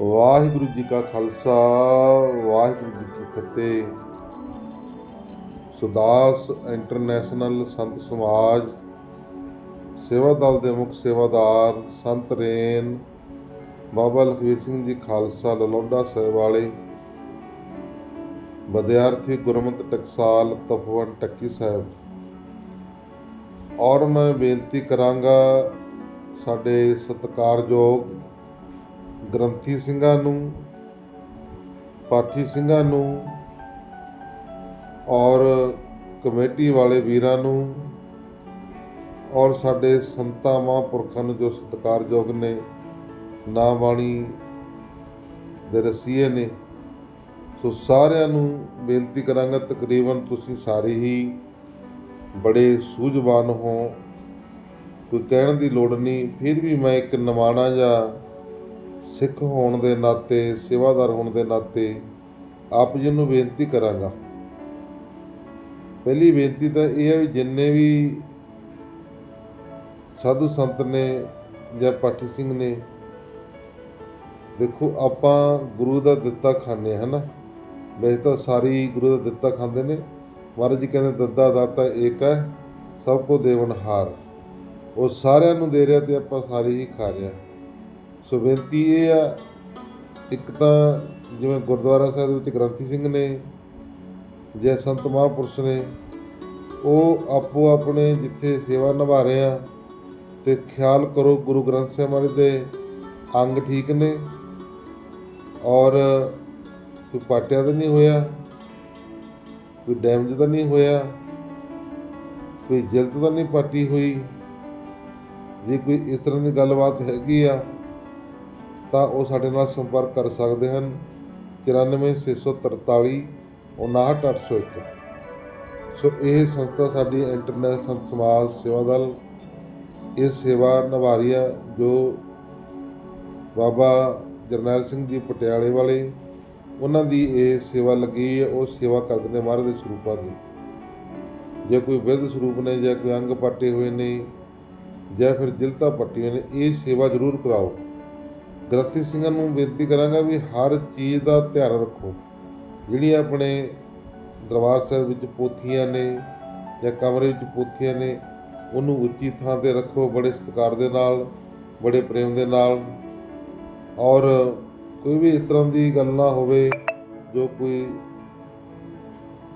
ਵਾਹਿਗੁਰੂ ਜੀ ਕਾ ਖਾਲਸਾ, ਵਾਹਿਗੁਰੂ ਜੀ ਕੀ ਫਤਿਹ। ਸੁਦਾਸ ਇੰਟਰਨੈਸ਼ਨਲ ਸੰਤ ਸਮਾਜ, ਸੇਵਾ ਦਲ ਦੇ ਮੁੱਖ ਸੇਵਾਦਾਰ ਸੰਤ ਰੇਨ, ਬਾਬਾ ਲਖਵੀਰ ਸਿੰਘ ਜੀ ਖਾਲਸਾ, ਲਲੋਡਾ ਸਾਹਿਬ ਵਾਲੇ, ਵਿਦਿਆਰਥੀ ਗੁਰਮਤਿ ਟਕਸਾਲ, ਤਪਵਨ ਟੱਕੀ ਸਾਹਿਬ। ਔਰ ਮੈਂ ਬੇਨਤੀ ਕਰਾਂਗਾ ਸਾਡੇ ਸਤਿਕਾਰਯੋਗ ਗ੍ਰੰਥੀ ਸਿੰਘਾਂ ਨੂੰ, ਪਾਠੀ ਸਿੰਘਾਂ ਨੂੰ ਔਰ ਕਮੇਟੀ ਵਾਲੇ ਵੀਰਾਂ ਨੂੰ ਔਰ ਸਾਡੇ ਸੰਤਾਂ, ਮਹਾਂਪੁਰਖਾਂ ਨੂੰ ਜੋ ਸਤਿਕਾਰਯੋਗ ਨੇ, ਨਾ ਬਾਣੀ ਦੇ ਰਸੀਏ ਨੇ, ਸੋ ਸਾਰਿਆਂ ਨੂੰ ਬੇਨਤੀ ਕਰਾਂਗਾ ਤਕਰੀਬਨ ਤੁਸੀਂ ਸਾਰੇ ਹੀ ਬੜੇ ਸੂਝਵਾਨ ਹੋ। ਕੋਈ ਕਹਿਣ ਦੀ ਲੋੜ ਨਹੀਂ, ਫਿਰ ਵੀ ਮੈਂ ਇੱਕ ਨਮਾਣਾ ਜਾਂ ਸਿੱਖ ਹੋਣ ਦੇ ਨਾਤੇ, ਸੇਵਾਦਾਰ ਹੋਣ ਦੇ ਨਾਤੇ ਆਪ ਜੀ ਨੂੰ ਬੇਨਤੀ ਕਰਾਂਗਾ। ਪਹਿਲੀ ਬੇਨਤੀ ਤਾਂ ਇਹ ਹੈ ਵੀ ਜਿੰਨੇ ਵੀ ਸਾਧੂ ਸੰਤ ਨੇ ਜਾਂ ਪਾਠੀ ਸਿੰਘ ਨੇ, ਦੇਖੋ ਆਪਾਂ ਗੁਰੂ ਦਾ ਦਿੱਤਾ ਖਾਂਦੇ ਹਾਂ ਹਨਾ? ਵੈਸੇ ਤਾਂ ਸਾਰੀ ਗੁਰੂ ਦਾ ਦਿੱਤਾ ਖਾਂਦੇ ਨੇ, ਮਹਾਰਾਜ ਜੀ ਕਹਿੰਦੇ ਦੱਦਾ ਦਾਤਾ ਏਕ ਹੈ, ਸਭ ਕੋ ਦੇਵਨ ਹਾਰ। ਉਹ ਸਾਰਿਆਂ ਨੂੰ ਦੇ ਰਿਹਾ ਤੇ ਆਪਾਂ ਸਾਰੇ ਹੀ ਖਾ ਰਹੇ ਹਾਂ। ਸੋ ਬੇਨਤੀ ਇਹ ਆ, ਇੱਕ ਤਾਂ ਜਿਵੇਂ ਗੁਰਦੁਆਰਾ ਸਾਹਿਬ ਵਿੱਚ ਗ੍ਰੰਥੀ ਸਿੰਘ ਨੇ ਜਾਂ ਸੰਤ ਮਹਾਂਪੁਰਸ਼ ਨੇ, ਉਹ ਆਪੋ ਆਪਣੇ ਜਿੱਥੇ ਸੇਵਾ ਨਿਭਾ ਰਹੇ ਆ ਤੇ ਖਿਆਲ ਕਰੋ ਗੁਰੂ ਗ੍ਰੰਥ ਸਾਹਿਬ ਮਹਾਰਾਜ ਦੇ ਅੰਗ ਠੀਕ ਨੇ ਔਰ ਕੋਈ ਪਾਟਿਆ ਤਾਂ ਨਹੀਂ ਹੋਇਆ, ਕੋਈ ਡੈਮੇਜ ਤਾਂ ਨਹੀਂ ਹੋਇਆ, ਕੋਈ ਜਲਦ ਤਾਂ ਨਹੀਂ ਪਾਟੀ ਹੋਈ, ਜੇ ਕੋਈ ਇਸ ਤਰ੍ਹਾਂ ਦੀ ਗੱਲਬਾਤ ਹੈਗੀ ਆ ਤਾਂ ਉਹ ਸਾਡੇ ਨਾਲ ਸੰਪਰਕ ਕਰ ਸਕਦੇ ਹਨ। 94643 59801 ਸੋ ਇਹ ਸੰਸਥਾ ਸਾਡੀ ਇੰਟਰਨੈਸ਼ਨਲ ਸਮਾਜ ਸੇਵਾ ਦਲ, ਇਹ ਸੇਵਾ ਨਿਭਾ ਰਹੀ ਆ ਜੋ ਬਾਬਾ ਜਰਨੈਲ ਸਿੰਘ ਜੀ ਪਟਿਆਲੇ ਵਾਲੇ, ਉਹਨਾਂ ਦੀ ਇਹ ਸੇਵਾ ਲੱਗੀ ਹੈ, ਉਹ ਸੇਵਾ ਕਰਦੇ ਨੇ ਮਹਾਰਾਜ ਦੇ ਸਰੂਪਾਂ ਦੀ। ਜੇ ਕੋਈ ਵਿਰਧ ਸਰੂਪ ਨੇ ਜਾਂ ਕੋਈ ਅੰਗ ਪੱਟੇ ਹੋਏ ਨੇ ਜਾਂ ਫਿਰ ਜਿਲਤਾ ਪੱਟੀ ਹੋਏ ਨੇ, ਇਹ ਸੇਵਾ ਜ਼ਰੂਰ ਕਰਾਓ। ਗ੍ਰੰਥੀ ਸਿੰਘਾਂ ਨੂੰ ਬੇਨਤੀ ਕਰਾਂਗਾ ਵੀ ਹਰ ਚੀਜ਼ ਦਾ ਧਿਆਨ ਰੱਖੋ। ਜਿਹੜੀ ਆਪਣੇ ਦਰਬਾਰ ਸਾਹਿਬ ਵਿੱਚ ਪੋਥੀਆਂ ਨੇ ਜਾਂ ਕਮਰੇ ਵਿੱਚ ਪੋਥੀਆਂ ਨੇ, ਉਹਨੂੰ ਉੱਚੀ ਥਾਂ ਤੇ ਰੱਖੋ, ਬੜੇ ਸਤਿਕਾਰ ਦੇ ਨਾਲ, ਬੜੇ ਪ੍ਰੇਮ ਦੇ ਨਾਲ। ਔਰ ਕੋਈ ਵੀ ਇਸ ਤਰ੍ਹਾਂ ਦੀ ਗੱਲ ਨਾ ਹੋਵੇ ਜੋ ਕੋਈ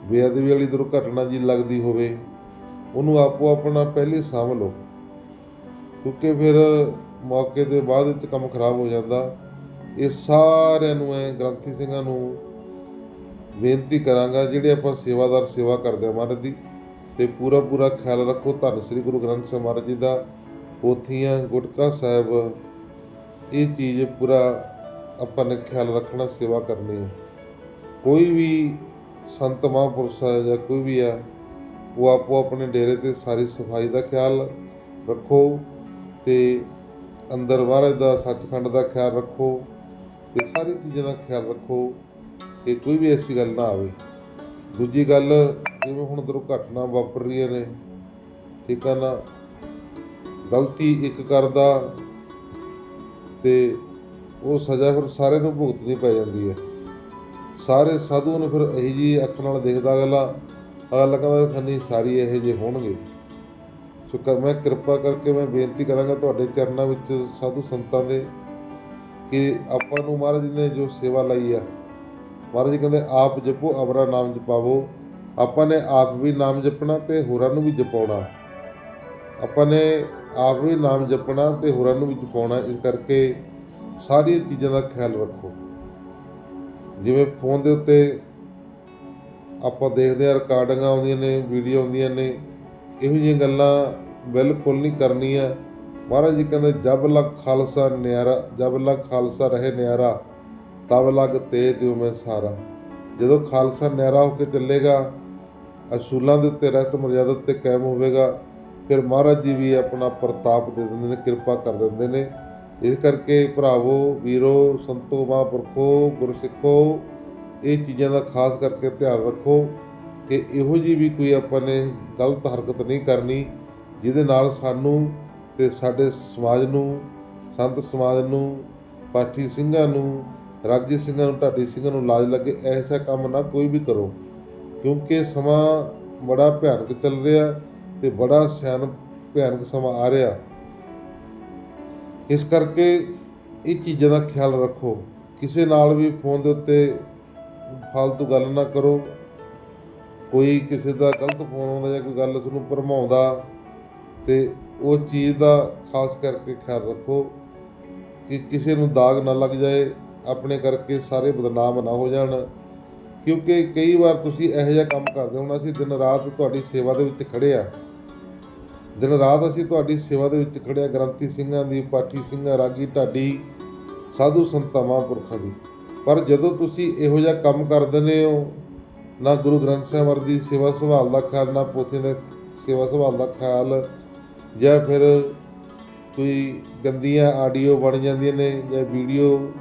ਬੇਅਦਬੀ ਵਾਲੀ ਦੁਰਘਟਨਾ ਜੀ ਲੱਗਦੀ ਹੋਵੇ, ਉਹਨੂੰ ਆਪੋ ਆਪਣਾ ਪਹਿਲੇ ਸਾਂਭ ਲਓ। ਕਿਉਂਕਿ ਫਿਰ ਮੌਕੇ ਦੇ ਬਾਅਦ ਵਿੱਚ ਕੰਮ ਖਰਾਬ ਹੋ ਜਾਂਦਾ। ਇਹ ਸਾਰਿਆਂ ਨੂੰ ਮੈਂ ਗ੍ਰੰਥੀ ਸਿੰਘਾਂ ਨੂੰ ਬੇਨਤੀ ਕਰਾਂਗਾ, ਜਿਹੜੇ ਆਪਾਂ ਸੇਵਾਦਾਰ ਸੇਵਾ ਕਰਦੇ ਹਾਂ ਮਹਾਰਾਜ ਦੀ, ਤੇ ਪੂਰਾ ਪੂਰਾ ਖਿਆਲ ਰੱਖੋ, ਧੰਨ ਸ੍ਰੀ ਗੁਰੂ ਗ੍ਰੰਥ ਸਾਹਿਬ ਮਹਾਰਾਜ ਜੀ ਦਾ, ਪੋਥੀਆਂ, ਗੁਟਕਾ ਸਾਹਿਬ, ਇਹ ਚੀਜ਼ ਪੂਰਾ ਆਪਾਂ ਨੇ ਖਿਆਲ ਰੱਖਣਾ, ਸੇਵਾ ਕਰਨੀ ਹੈ। ਕੋਈ ਵੀ ਸੰਤ ਮਹਾਂਪੁਰਸ਼ ਹੈ ਜਾਂ ਕੋਈ ਵੀ ਆ, ਉਹ ਆਪੋ ਆਪਣੇ ਡੇਰੇ ਤੇ ਸਾਰੀ ਸਫ਼ਾਈ ਦਾ ਖਿਆਲ ਰੱਖੋ ਤੇ ਅੰਦਰ ਬਾਹਰ ਦਾ ਸੱਚਖੰਡ ਦਾ ਖਿਆਲ ਰੱਖੋ ਇਹ ਸਾਰੀ ਚੀਜ਼ਾਂ ਦਾ ਖਿਆਲ ਰੱਖੋ ਕਿ ਕੋਈ ਵੀ ਐਸੀ ਗੱਲ ਨਾ ਆਵੇ। ਦੂਜੀ ਗੱਲ, ਜਿਵੇਂ ਹੁਣ ਦੁਰਘਟਨਾ ਵਾਪਰ ਰਹੀਆਂ ਨੇ, ਠੀਕ ਆ ਨਾ? ਗਲਤੀ ਇੱਕ ਕਰਦਾ ਤੇ ਉਹ ਸਜ਼ਾ ਫਿਰ ਸਾਰੇ ਨੂੰ ਭੁਗਤਣੀ ਪੈ ਜਾਂਦੀ ਹੈ ਸਾਰੇ ਸਾਧੂ ਨੂੰ ਫਿਰ ਇਹੀ ਜੀ ਅੱਖ ਨਾਲ ਦੇਖਦਾ ਅਗਲਾ ਅਗਲਾ ਕਹਿੰਦਾ ਵੀ ਖੰਨੀ ਸਾਰੀ ਇਹੋ ਜਿਹੇ ਹੋਣਗੇ। ਸੋ ਕਰ ਮੈਂ ਕਿਰਪਾ ਕਰਕੇ ਮੈਂ ਬੇਨਤੀ ਕਰਾਂਗਾ ਤੁਹਾਡੇ ਚਰਨਾਂ ਵਿੱਚ ਸਾਧੂ ਸੰਤਾਂ ਦੇ ਕਿ ਆਪਾਂ ਨੂੰ ਮਹਾਰਾਜ ਜੀ ਨੇ ਜੋ ਸੇਵਾ ਲਈ ਆ, ਮਹਾਰਾਜ ਜੀ ਕਹਿੰਦੇ, ਆਪ ਜਪੋ ਅਵਰਾ ਨਾਮ ਜਪਾਵੋ। ਆਪਾਂ ਨੇ ਆਪ ਵੀ ਨਾਮ ਜਪਣਾ ਤੇ ਹੋਰਾਂ ਨੂੰ ਵੀ ਜਪਾਉਣਾ। ਆਪਾਂ ਨੇ ਆਪ ਵੀ ਨਾਮ ਜਪਣਾ ਤੇ ਹੋਰਾਂ ਨੂੰ ਵੀ ਜਪਾਉਣਾ, ਇਸ ਕਰਕੇ ਸਾਰੀਆਂ ਚੀਜ਼ਾਂ ਦਾ ਖਿਆਲ ਰੱਖੋ। ਜਿਵੇਂ ਫੋਨ ਦੇ ਉੱਤੇ ਆਪਾਂ ਦੇਖਦੇ ਆ ਰਿਕਾਰਡਿੰਗਾਂ ਆਉਂਦੀਆਂ ਨੇ, ਵੀਡੀਓ ਆਉਂਦੀਆਂ ਨੇ, ਇਹੋ ਜਿਹੀਆਂ ਗੱਲਾਂ ਬਿਲਕੁਲ ਨਹੀਂ ਕਰਨੀ ਕਰਨੀਆਂ ਮਹਾਰਾਜ ਜੀ ਕਹਿੰਦੇ, ਜਬ ਲਗ ਖਾਲਸਾ ਨਿਆਰਾ, ਜਬ ਲਗ ਖਾਲਸਾ ਰਹੇ ਨਿਆਰਾ, ਤਬ ਲਗ ਤੇ ਦਿਓ ਮੈਂ ਸਾਰਾ। ਜਦੋਂ ਖਾਲਸਾ ਨਿਆਰਾ ਹੋ ਕੇ ਚੱਲੇਗਾ, ਅਸੂਲਾਂ ਦੇ ਉੱਤੇ ਰਹਿਤ ਮਰਜ਼ਾਦਾ 'ਤੇ ਕਾਇਮ ਹੋਵੇਗਾ, ਫਿਰ ਮਹਾਰਾਜ ਜੀ ਵੀ ਆਪਣਾ ਪ੍ਰਤਾਪ ਦੇ ਦਿੰਦੇ ਨੇ, ਕਿਰਪਾ ਕਰ ਦਿੰਦੇ ਨੇ। ਇਸ ਕਰਕੇ ਭਰਾਵੋ, ਵੀਰੋ, ਸੰਤੋ, ਮਹਾਂਪੁਰਖੋ, ਗੁਰਸਿੱਖੋ, ਇਹ ਚੀਜ਼ਾਂ ਦਾ ਖਾਸ ਕਰਕੇ ਧਿਆਨ ਰੱਖੋ ਕਿ ਇਹੋ ਜੀ ਵੀ ਕੋਈ ਆਪਾਂ ਨੇ ਗਲਤ ਹਰਕਤ ਨਹੀਂ ਕਰਨੀ। ਜਿਹਦੇ ਨਾਲ ਸਾਨੂੰ ਤੇ ਸਾਡੇ ਸਮਾਜ ਨੂੰ, ਸੰਤ ਸਮਾਜ ਨੂੰ, ਪਾਠੀ ਸਿੰਘਾਂ ਨੂੰ, ਰਾਗੀ ਸਿੰਘਾਂ ਨੂੰ, ਢਾਡੀ ਸਿੰਘਾਂ ਨੂੰ ਲਾਜ ਲੱਗੇ ਐਸਾ ਕੰਮ ਨਾ ਕੋਈ ਵੀ ਕਰੋ। ਕਿਉਂਕਿ ਸਮਾਂ ਬੜਾ ਭਿਆਨਕ ਚੱਲ ਰਿਹਾ ਤੇ ਬੜਾ ਸਿਆਣ ਭਿਆਨਕ ਸਮਾਂ ਆ ਰਿਹਾ। ਇਸ ਕਰਕੇ ਇਹ ਚੀਜ਼ਾਂ ਦਾ ਖਿਆਲ ਰੱਖੋ। ਕਿਸੇ ਨਾਲ ਵੀ ਫੋਨ ਦੇ ਉੱਤੇ ਫालतू ਗੱਲ ਨਾ ਕਰੋ। ਕੋਈ ਕਿਸੇ ਦਾ ਗਲਤ ਫੋਨ ਆਉਂਦਾ ਜਾਂ ਕੋਈ ਗੱਲ ਤੁਹਾਨੂੰ ਭਰਮਾਉਂਦਾ ਤੇ ਉਹ ਚੀਜ਼ ਦਾ ਖਾਸ ਕਰਕੇ ਖਿਆਲ ਰੱਖੋ ਕਿ ਕਿਸੇ ਨੂੰ ਦਾਗ ਨਾ ਲੱਗ ਜਾਏ, ਆਪਣੇ ਕਰਕੇ ਸਾਰੇ ਬਦਨਾਮ ਨਾ ਹੋ ਜਾਣ। ਕਿਉਂਕਿ ਕਈ ਵਾਰ ਤੁਸੀਂ ਇਹੋ ਜਿਹਾ ਕੰਮ ਕਰਦੇ ਹੋ ਹੁਣ, ਅਸੀਂ ਦਿਨ ਰਾਤ ਤੁਹਾਡੀ ਸੇਵਾ ਦੇ ਵਿੱਚ ਖੜੇ ਆ। ਦਿਨ ਰਾਤ ਅਸੀਂ ਤੁਹਾਡੀ ਸੇਵਾ ਦੇ ਵਿੱਚ ਖੜੇ ਆ, ਗ੍ਰੰਥੀ ਸਿੰਘਾਂ ਦੀ, ਪਾਠੀ ਸਿੰਘਾਂ, ਰਾਗੀ ਢਾਡੀ, ਸਾਧੂ ਸੰਤਾਂ ਪੁਰਖਾਂ ਦੀ। ਪਰ ਜਦੋਂ ਤੁਸੀਂ ਇਹੋ ਜਿਹਾ ਕੰਮ ਕਰ ਦਿੰਦੇ ਹੋ, ਨਾ ਗੁਰੂ ਗ੍ਰੰਥ ਸਾਹਿਬ ਵਰਗੀ ਸੇਵਾ ਸੰਭਾਲ ਦਾ ਖਿਆਲ, ਨਾ ਪੋਥੀ ਦਾ ਸੇਵਾ ਸੰਭਾਲ ਦਾ ਖਿਆਲ ਜਾਂ ਫਿਰ ਕੋਈ ਗੰਦੀਆਂ ਆਡੀਓ ਬਣ ਜਾਂਦੀਆਂ ਨੇ ਜਾਂ ਵੀਡੀਓ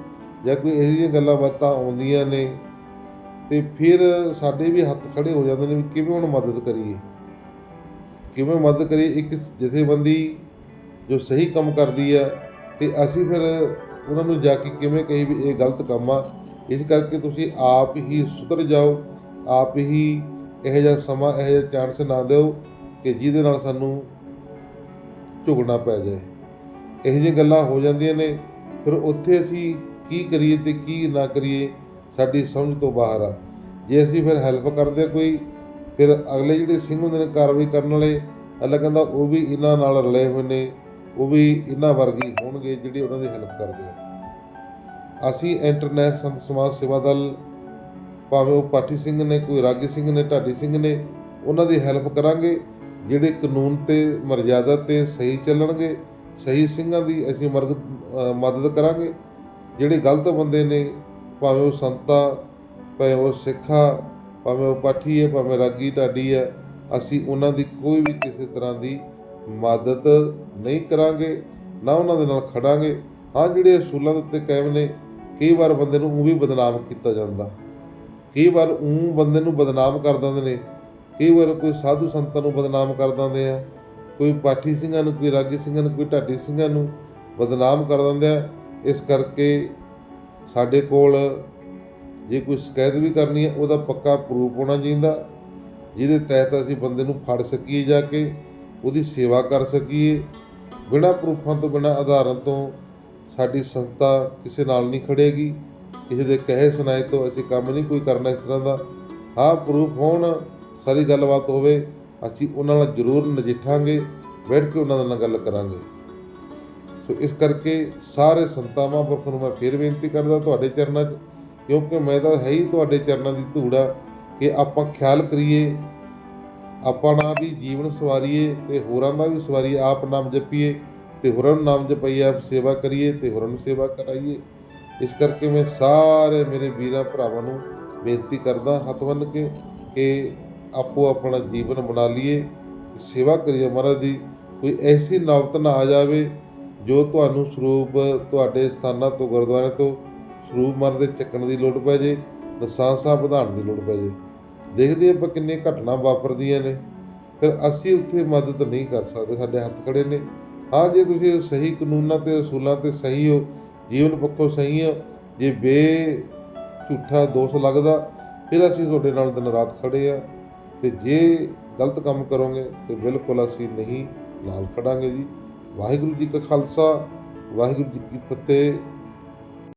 ਜਾਂ ਕੋਈ ਇਹੋ ਜਿਹੀਆਂ ਗੱਲਾਂ ਬਾਤਾਂ ਆਉਂਦੀਆਂ ਨੇ ਤੇ ਫਿਰ ਸਾਡੇ ਵੀ ਹੱਥ ਖੜੇ ਹੋ ਜਾਂਦੇ ਨੇ ਵੀ ਕਿਵੇਂ ਹੁਣ ਮਦਦ ਕਰੀਏ? ਕਿਵੇਂ ਮਦਦ ਕਰੀਏ ਇੱਕ ਜਥੇਬੰਦੀ ਜੋ ਸਹੀ ਕੰਮ ਕਰਦੀ ਆ ਤੇ ਅਸੀਂ ਫਿਰ ਉਹਨਾਂ ਨੂੰ ਜਾ ਕੇ ਕਿਵੇਂ ਕਹੀ ਵੀ ਇਹ ਗਲਤ ਕੰਮ ਆ? ਇਸ ਕਰਕੇ ਤੁਸੀਂ ਆਪ ਹੀ ਸੁਧਰ ਜਾਓ, ਆਪ ਹੀ ਇਹੋ ਜਿਹਾ ਸਮਾਂ, ਇਹੋ ਜਿਹਾ ਚਾਂਸ ਨਾ ਦਿਓ ਕਿ ਜਿਹਦੇ ਨਾਲ ਸਾਨੂੰ ਝੁਕਣਾ ਪੈ ਜਾਏ। ਇਹੋ ਜਿਹੀਆਂ ਗੱਲਾਂ ਹੋ ਜਾਂਦੀਆਂ ਨੇ। ਫਿਰ ਉੱਥੇ ਅਸੀਂ ਕੀ ਕਰੀਏ ਤੇ ਕੀ ਨਾ ਕਰੀਏ, ਸਾਡੀ ਸਮਝ ਤੋਂ ਬਾਹਰ ਆ। ਜੇ ਅਸੀਂ ਫਿਰ ਹੈਲਪ ਕਰਦੇ ਹਾਂ ਕੋਈ, ਫਿਰ ਅਗਲੇ ਜਿਹੜੇ ਸਿੰਘ ਹੁੰਦੇ ਨੇ ਕਾਰਵਾਈ ਕਰਨ ਵਾਲੇ ਅੱਲਾ ਕਹਿੰਦਾ ਉਹ ਵੀ ਇਹਨਾਂ ਨਾਲ ਰਲੇ ਹੋਏ ਨੇ, ਉਹ ਵੀ ਇਹਨਾਂ ਵਰਗੀ ਹੋਣਗੇ ਜਿਹੜੇ ਉਹਨਾਂ ਦੀ ਹੈਲਪ ਕਰਦੇ ਆ। ਅਸੀਂ ਇੰਟਰਨੈਸ਼ਨਲ ਸੰਤ ਸਮਾਜ ਸੇਵਾ ਦਲ, ਭਾਵੇਂ ਉਹ ਪਾਠੀ ਸਿੰਘ ਨੇ, ਕੋਈ ਰਾਗੀ ਸਿੰਘ ਨੇ, ਢਾਡੀ ਸਿੰਘ ਨੇ, ਉਹਨਾਂ ਦੀ ਹੈਲਪ ਕਰਾਂਗੇ। ਜਿਹੜੇ ਕਾਨੂੰਨ ਤੇ ਮਰਜ਼ਾਦਾ ਤੇ ਸਹੀ ਚੱਲਣਗੇ, ਸਹੀ ਸਿੰਘਾਂ ਦੀ ਅਸੀਂ ਮਰਗ ਮਦਦ ਕਰਾਂਗੇ। ਜਿਹੜੇ ਗਲਤ ਬੰਦੇ ਨੇ, ਭਾਵੇਂ ਉਹ ਸੰਤਾ, ਭਾਵੇਂ ਉਹ ਸਿੱਖਾ, ਭਾਵੇਂ ਉਹ ਪਾਠੀ ਹੈ, ਭਾਵੇਂ ਰਾਗੀ ਢਾਡੀ ਹੈ, ਅਸੀਂ ਉਹਨਾਂ ਦੀ ਕੋਈ ਵੀ ਕਿਸੇ ਤਰ੍ਹਾਂ ਦੀ ਮਦਦ ਨਹੀਂ ਕਰਾਂਗੇ, ਨਾ ਉਹਨਾਂ ਦੇ ਨਾਲ ਖੜਾਂਗੇ। ਹਾਂ, ਜਿਹੜੇ ਅਸੂਲਾਂ ਦੇ ਉੱਤੇ ਕਾਇਮ ਨੇ, ਕਈ ਵਾਰ ਬੰਦੇ ਨੂੰ ਉਹ ਵੀ ਬਦਨਾਮ ਕੀਤਾ ਜਾਂਦਾ। ਕਈ ਵਾਰ ਉਹ ਬੰਦੇ ਨੂੰ ਬਦਨਾਮ ਕਰ ਦਿੰਦੇ ਨੇ। ਕਈ ਵਾਰ ਕੋਈ ਸਾਧੂ ਸੰਤਾਂ ਨੂੰ ਬਦਨਾਮ ਕਰ ਦਿੰਦੇ ਆ, ਕੋਈ ਪਾਠੀ ਸਿੰਘਾਂ ਨੂੰ, ਕੋਈ ਰਾਗੀ ਸਿੰਘਾਂ ਨੂੰ, ਕੋਈ ਢਾਡੀ ਸਿੰਘਾਂ ਨੂੰ ਬਦਨਾਮ ਕਰ ਦਿੰਦੇ ਆ, ਇਸ ਕਰਕੇ ਸਾਡੇ ਕੋਲ ਜੇ ਕੋਈ ਸ਼ਿਕਾਇਤ ਵੀ ਕਰਨੀ ਹੈ ਉਹਦਾ ਪੱਕਾ ਪ੍ਰੂਫ ਹੋਣਾ ਚਾਹੀਦਾ। ਜਿਹਦੇ ਤਹਿਤ ਅਸੀਂ ਬੰਦੇ ਨੂੰ ਫੜ ਸਕੀਏ ਜਾ ਕੇ, ਉਹਦੀ ਸੇਵਾ ਕਰ ਸਕੀਏ। ਬਿਨਾਂ ਪ੍ਰੂਫਾਂ ਤੋਂ, ਬਿਨਾਂ ਆਧਾਰਾਂ ਤੋਂ ਸਾਡੀ ਸੰਸਥਾ ਕਿਸੇ ਨਾਲ ਨਹੀਂ ਖੜੇਗੀ। ਕਿਸੇ ਦੇ ਕਹੇ ਸੁਣਾਏ ਤੋਂ ਅਸੀਂ ਕੰਮ ਨਹੀਂ ਕੋਈ ਕਰਨਾ ਇਸ ਤਰ੍ਹਾਂ ਦਾ। ਹਾਂ, ਪ੍ਰੂਫ ਹੋਣ ਸਾਰੀ ਗੱਲਬਾਤ ਹੋਵੇ, ਅਸੀਂ ਉਹਨਾਂ ਨਾਲ ਜ਼ਰੂਰ ਨਜਿੱਠਾਂਗੇ, ਬੈਠ ਕੇ ਉਹਨਾਂ ਨਾਲ ਗੱਲ ਕਰਾਂਗੇ। ਸੋ ਇਸ ਕਰਕੇ ਸਾਰੇ ਸੰਤਾਂ ਮਹਾਂਪੁਰਖਾਂ ਨੂੰ ਮੈਂ ਫਿਰ ਬੇਨਤੀ ਕਰਦਾ ਤੁਹਾਡੇ ਚਰਨਾਂ 'ਚ, ਕਿਉਂਕਿ ਮੈਂ ਤਾਂ ਹੈ ਹੀ ਤੁਹਾਡੇ ਚਰਨਾਂ ਦੀ ਧੂੜਾ ਕਿ ਆਪਾਂ ਖਿਆਲ ਕਰੀਏ, ਆਪਾਂ ਆਪਣਾ ਵੀ ਜੀਵਨ ਸਵਾਰੀਏ ਤੇ ਹੋਰਾਂ ਦਾ ਵੀ ਸਵਾਰੀਏ ਆਪ ਨਾਮ ਜਪੀਏ, ਤੇ ਹੋਰਾਂ ਨੂੰ ਨਾਮ ਜਪਈਏ, ਆਪ ਸੇਵਾ ਕਰੀਏ ਤੇ ਹੋਰਾਂ ਨੂੰ ਸੇਵਾ ਕਰਾਈਏ। ਇਸ ਕਰਕੇ ਮੈਂ ਸਾਰੇ ਮੇਰੇ ਵੀਰਾਂ ਭਰਾਵਾਂ ਨੂੰ ਬੇਨਤੀ ਕਰਦਾ, ਹੱਥ ਬੰਨ੍ਹ ਕੇ ਕਿ ਆਪੋ ਆਪਣਾ ਜੀਵਨ ਬਣਾ ਲਈਏ ਸੇਵਾ ਕਰੀਏ ਮਹਾਰਾਜ ਦੀ। ਕੋਈ ਐਸੀ ਨੌਬਤ ਨਾ ਆ ਜਾਵੇ ਜੋ ਤੁਹਾਨੂੰ ਸਰੂਪ ਤੁਹਾਡੇ ਸਥਾਨਾਂ ਤੋਂ ਗੁਰਦੁਆਰੇ ਤੋਂ ਸਰੂਪ ਮਰ ਦੇ ਚੱਕਣ ਦੀ ਲੋੜ ਪੈ ਜੇ ਨਸਾਂ ਸਾਹਿਬ ਵਧਾਉਣ ਦੀ ਲੋੜ ਪੈ ਜੇ। ਦੇਖਦੇ ਆਪਾਂ ਕਿੰਨੀਆਂ ਘਟਨਾ ਵਾਪਰਦੀਆਂ ਨੇ। ਫਿਰ ਅਸੀਂ ਉੱਥੇ ਮਦਦ ਨਹੀਂ ਕਰ ਸਕਦੇ, ਸਾਡੇ ਹੱਥ ਖੜੇ ਨੇ। ਹਾਂ, ਜੇ ਤੁਸੀਂ ਸਹੀ ਕਾਨੂੰਨਾਂ ਤੇ, ਅਸੂਲਾਂ ਤੇ ਸਹੀ ਹੋ, ਜੀਵਨ ਪੱਖੋਂ ਸਹੀ ਹੋ, ਜੇ ਬੇ ਝੂਠਾ ਦੋਸ਼ ਲੱਗਦਾ, ਫਿਰ ਅਸੀਂ ਤੁਹਾਡੇ ਨਾਲ ਦਿਨ ਰਾਤ ਖੜੇ ਆ ਤੇ ਜੇ ਗਲਤ ਕੰਮ ਕਰੋਗੇ ਤੇ ਬਿਲਕੁਲ ਅਸੀਂ ਨਹੀਂ ਨਾਲ ਖੜਾਂਗੇ ਜੀ। ਵਾਹਿਗੁਰੂ ਜੀ ਕਾ ਖਾਲਸਾ, ਵਾਹਿਗੁਰੂ ਜੀ ਕੀ ਫਤਿਹ।